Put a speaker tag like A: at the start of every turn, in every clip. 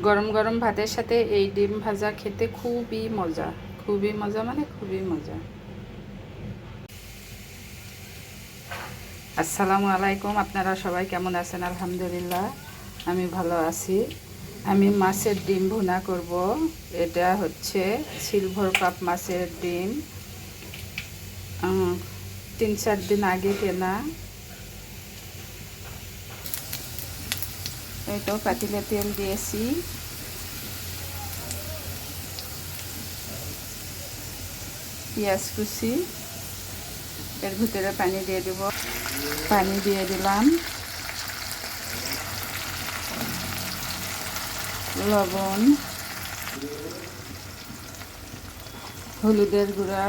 A: গরম গরম ভাতের সাথে এই ডিম ভাজা খেতে খুবই মজা খুবই মজা মানে খুবই মজা। আসসালামু আলাইকুম, আপনারা সবাই কেমন আছেন? আলহামদুলিল্লাহ, আমি ভালো আছি। আমি মাছের ডিম ভুনা করব। এটা হচ্ছে সিলভার কাপ মাছের ডিম। তিন চার দিন আগে কেনা। এই পাতিলে তেল দিয়েছি। পেঁয়াজ কুচি, এর ভিতরে পানি দিয়ে দিব। পানি দিয়ে দিলাম। লবণ, হলুদের গুঁড়া।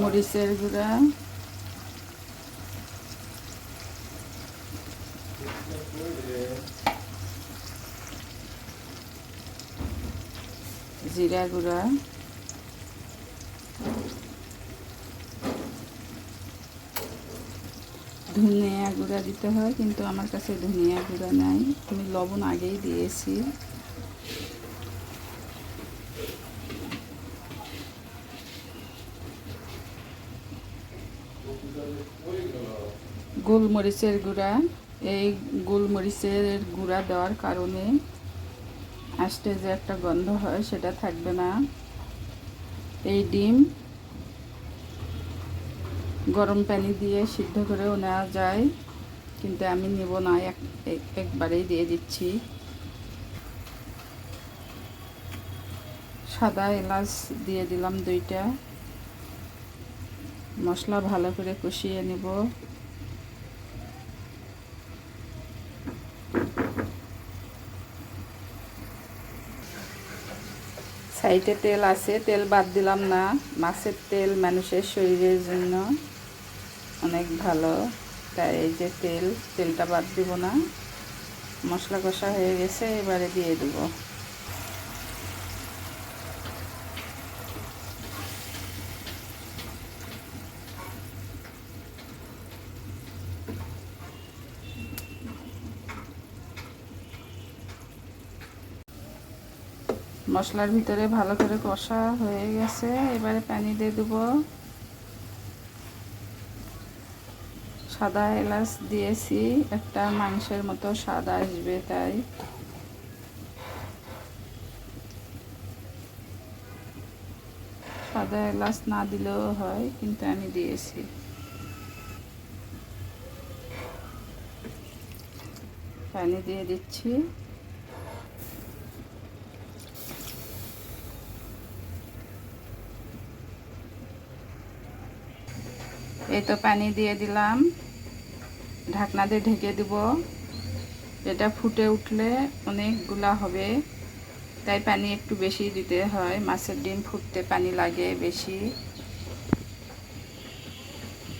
A: মরিচের গুঁড়া। জিরা গুঁড়া। ধনিয়া গুঁড়া দিতে হয়, কিন্তু আমার কাছে ধনিয়া গুঁড়া নাই। আমি লবণ আগেই দিয়েছি। গোলমরিচের গুঁড়া। এই গোলমরিচের গুঁড়া দেওয়ার কারণে আস্তে যে একটা গন্ধ হয় সেটা থাকবে না। এই ডিম গরম পানি দিয়ে সিদ্ধ করেও নেওয়া যায়, কিন্তু আমি নেব না, এক, এক- একবারেই দিয়ে দিচ্ছি। সাদা এলাচ দিয়ে দিলাম দুইটা। মশলা ভালো করে কষিয়ে নেব। সাইডে তেল আছে, তেল বাদ দিলাম না। মাছের তেল মানুষের শরীরের জন্য অনেক ভালো। তাই এই যে তেল, তেলটা বাদ দিব না। মশলা কষা হয়ে গেছে, এবারে দিয়ে দেব। মশলার ভিতরে ভালো করে কষা হয়ে গেছে। এবারে পানি দিয়ে দেবো। সাদা এলাচ দিয়েছি। একটা মাংসের মতো স্বাদ আসবে তাই। সাদা এলাচ না দিলেও হয়, কিন্তু আমি দিয়েছি। পানি দিয়ে দিচ্ছি। এই তো পানি দিয়ে দিলাম। ঢাকনা দিয়ে ঢেকে দিব। এটা ফুটে উঠলে অনেকগুলা হবে। তাই পানি একটু বেশি দিতে হয়। মাছের ডিম ফুটতে পানি লাগে বেশি।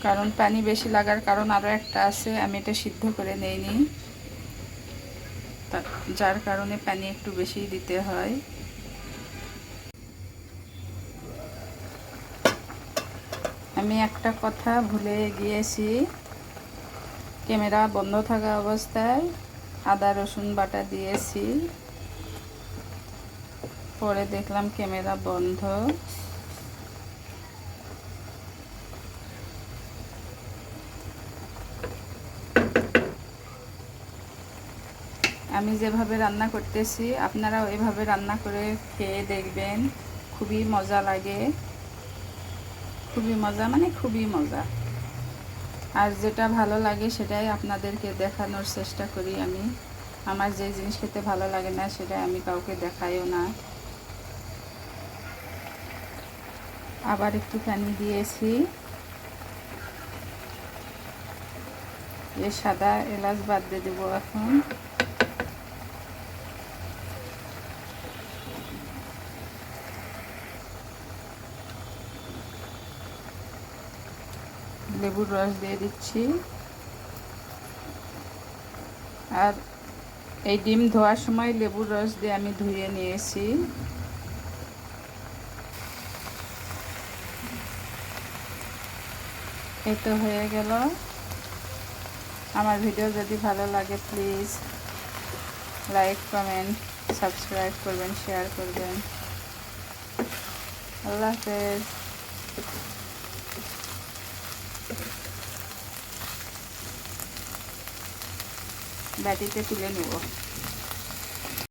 A: কারণ পানি বেশি লাগার কারণ আরও একটা আছে, আমি এটা সিদ্ধ করে নেইনি। যার কারণে পানি একটু বেশি দিতে হয়। আমি একটা কথা ভুলে গিয়েছি। ক্যামেরা বন্ধ থাকা অবস্থায় আদা রসুন বাটা দিয়েছি। পরে দেখলাম ক্যামেরা বন্ধ। আমি যেভাবে রান্না করতেছি, আপনারাও এভাবে রান্না করে খেয়ে দেখবেন। খুবই মজা লাগে। খুবই মজা মানে খুবই মজা। আর যেটা ভালো লাগে সেটাই আপনাদেরকে দেখানোর চেষ্টা করি আমি। আমার যে জিনিস খেতে ভালো লাগে না সেটা আমি কাউকে দেখাইও না। আবার একটু পানি দিয়েছি। এ সাদা এলাচ বাদ দিয়ে দেবো এখন। লেবুর রস দিয়ে দিচ্ছি। আর এই ডিম ধোয়ার সময় লেবুর রস দিয়ে আমি ধুয়ে নিয়েছি। এই তো হয়ে গেল। আমার ভিডিও যদি ভালো লাগে, প্লিজ লাইক, কমেন্ট, সাবস্ক্রাইব করবেন, শেয়ার করবেন। আল্লাহ হাফেজ। ব্যাটিতে তুলে নেব